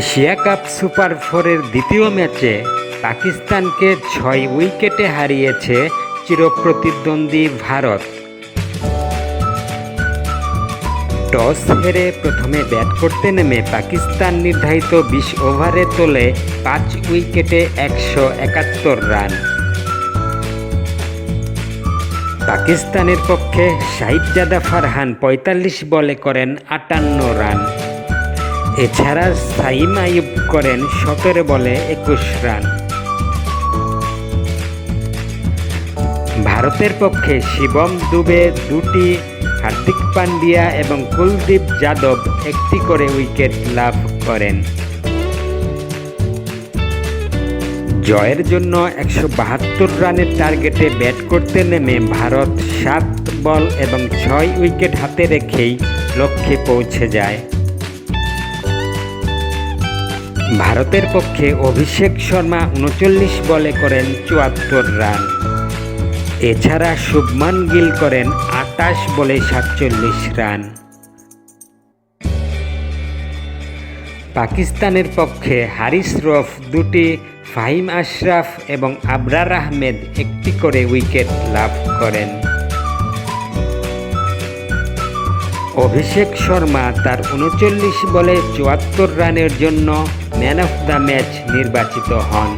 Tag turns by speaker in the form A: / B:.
A: Asia cup super ফোরের দ্বিতীয় ম্যাচে পাকিস্তানকে ছয় উইকেটে হারিয়েছে চিরপ্রতিদ্বন্দ্বী ভারত। টস হেরে প্রথমে ব্যাট করতে নেমে পাকিস্তান নির্ধারিত বিশ ওভারে তোলে পাঁচ উইকেটে একশো একাত্তর রান। পাকিস্তানের পক্ষে সাহিবজাদা ফারহান পঁয়তাল্লিশ বলে করেন আটান্ন রান। এছাড়া সাইম আইয়ুব করেন সতেরো বলে একুশ রান। ভারতের পক্ষে শিবম দুবে দুটি, হার্দিক পান্ডিয়া এবং কুলদীপ যাদব একটি করে উইকেট লাভ করেন। জয়ের জন্য একশো বাহাত্তর রানের টার্গেটে ব্যাট করতে নেমে ভারত সাত বল এবং ছয় উইকেট হাতে রেখেই লক্ষ্যে পৌঁছে যায়। ভারতের পক্ষে অভিষেক শর্মা উনচল্লিশ বলে করেন চুয়াত্তর রান। এছাড়া শুভমান গিল করেন আটাশ বলে সাতচল্লিশ রান। পাকিস্তানের পক্ষে হারিস রফ দুটি, ফাহিম আশরাফ এবং আবরার আহমেদ একটি করে উইকেট লাভ করেন। অভিষেক শর্মা তার উনচল্লিশ বলে চুয়াত্তর রানের জন্য ম্যান অফ দ্য ম্যাচ নির্বাচিত হন।